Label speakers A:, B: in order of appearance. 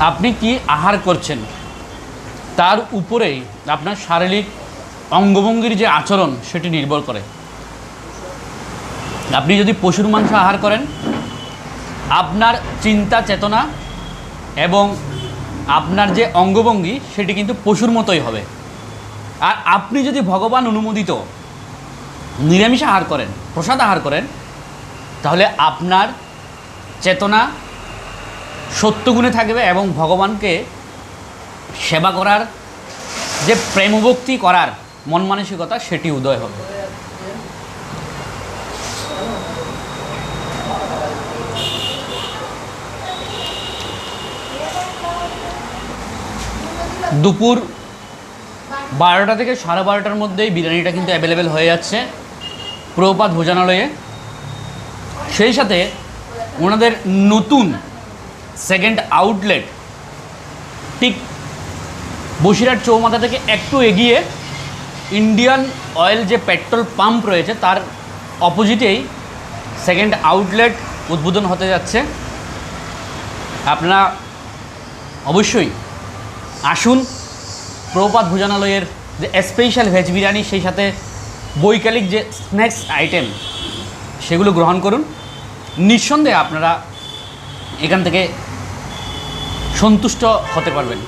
A: আপনি কি আহার করছেন? তার উপরেই আপনার শারীরিক অঙ্গভঙ্গির যে আচরণ, সেটি নির্ভর করে। আপনি যদি পশুর মাংস আহার করেন, আপনার চিন্তা চেতনা এবং আপনার যে অঙ্গভঙ্গি, সেটি কিন্তু পশুর মতোই হবে। আর আপনি যদি ভগবান অনুমোদিত নিরামিষ আহার করেন, প্রসাদ আহার করেন, তাহলে আপনার চেতনা সত্যগুণে থাকবে এবং ভগবানকে সেবা করার যে প্রেমভক্তি করার মন মানসিকতা, সেটি উদয় হবে। দুপুর বারোটা থেকে সাড়ে বারোটার মধ্যেই বিরিয়ানিটা কিন্তু অ্যাভেলেবেল হয়ে যাচ্ছে প্রপাত ভোজনালয়ে। সেই সাথে ওনাদের নতুন সেকেন্ড আউটলেট। ঠিক বসিরহাট চৌমাথা থেকে একটু এগিয়ে ইন্ডিয়ান অয়েল যে পেট্রোল পাম্প রয়েছে, তার অপোজিটেই সেকেন্ড আউটলেট উদ্বোধন হতে যাচ্ছে। আপনারা অবশ্যই আসুন। প্রপাত ভোজনালয়ের যে স্পেশাল ভেজ বিরিয়ানি, সেই সাথে বৈকালিক যে স্ন্যাক্স আইটেম সেগুলো গ্রহণ করুন। নিঃসন্দেহে আপনারা এখান থেকে সন্তুষ্ট হতে পারবেন।